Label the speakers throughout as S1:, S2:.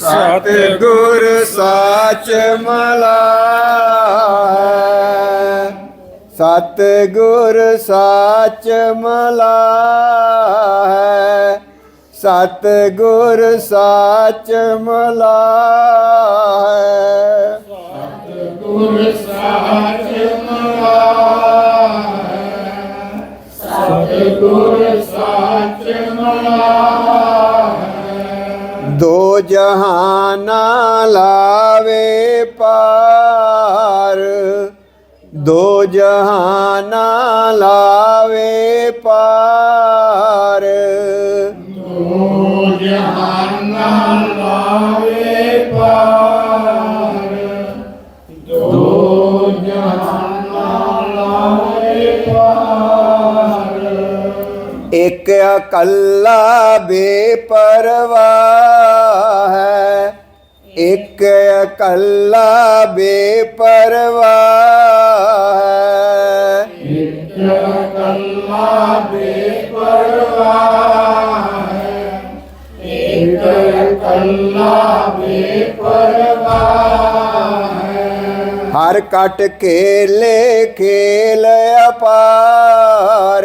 S1: ਸਤਿਗੁਰ ਸਾਚ ਮਲਾ ਸਤਿਗੁਰ ਸਾਚ ਮਲਾ ਹੈ ਸਤਿਗੁਰ ਸਾਚ ਮਲਾ ਹੈ ਦੋ ਜਹਾਨਾ ਲਾਵੇ ਪਾਰ ਦੋ ਜਹਾਨਾ ਲਾਵੇ ਪਾਰ। ਇੱਕ ਇਕੱਲਾ ਬੇਪਰਵਾਹ ਹੈ। ਇੱਕ ਇਕੱਲਾ ਬੇਪਰਵਾਹ ਹੈ। ਹਰ ਕਟ ਖੇਲੇ ਖੇਲ ਅਪਾਰ।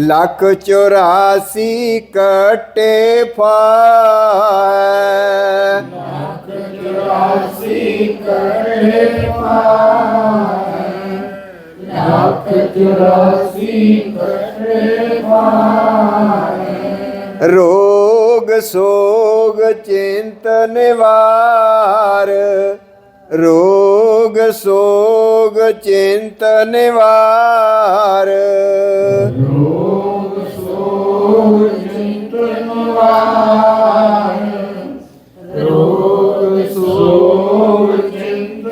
S1: ਲੱਖ 84 ਕਟੇ ਫਾ ਹੈ ਰੋਗ ਸੋਗ ਚਿੰਤ ਨਿਵਾਰ ਰੋਗ ਸੋਗ ਚਿੰਤਨ ਵਾਰ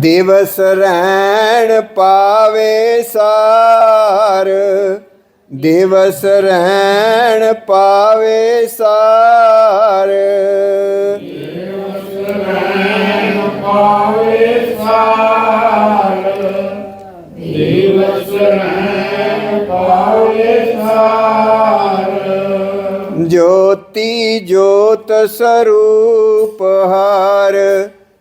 S1: ਦਿਵਸ ਰਹਿਣ ਪਾਵੇ ਸਾਰ। ਦਿਵਸ ਰਹਿਣ ਪਾਵੇ ਸਾਰ। ਜੋਤੀ ਜੋਤ ਸਰੂਪ ਹਾਰ।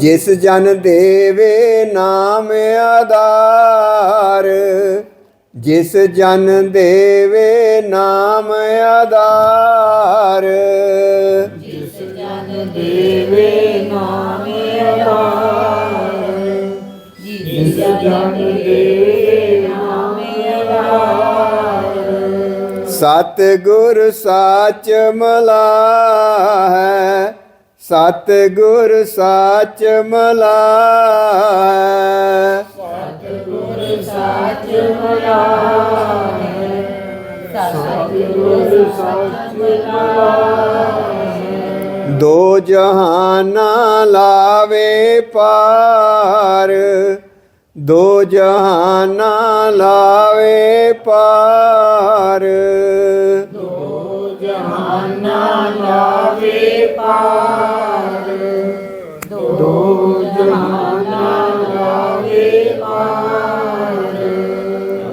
S1: ਜਿਸ ਜਨ ਦੇਵੇ ਨਾਮ ਆਧਾਰ ਜਿਸ ਜਨ ਦੇਵੇ ਨਾਮ ਆਧਾਰ। ਸਤ ਗੁਰ ਸਾਚ ਮਲਾ ਹੈ ਸਤ ਗੁਰ ਸਾਚ ਮਲਾ ਹੈ ਦੋ ਜਹਾਨਾ ਲਾਵੇ ਪਾਰ। ਦੋ ਜਹਾਨਾ ਲਾਵੇ ਪਾਰ।
S2: ਜਹਾਨਾ ਲਾਵੇ ਪਾਰ।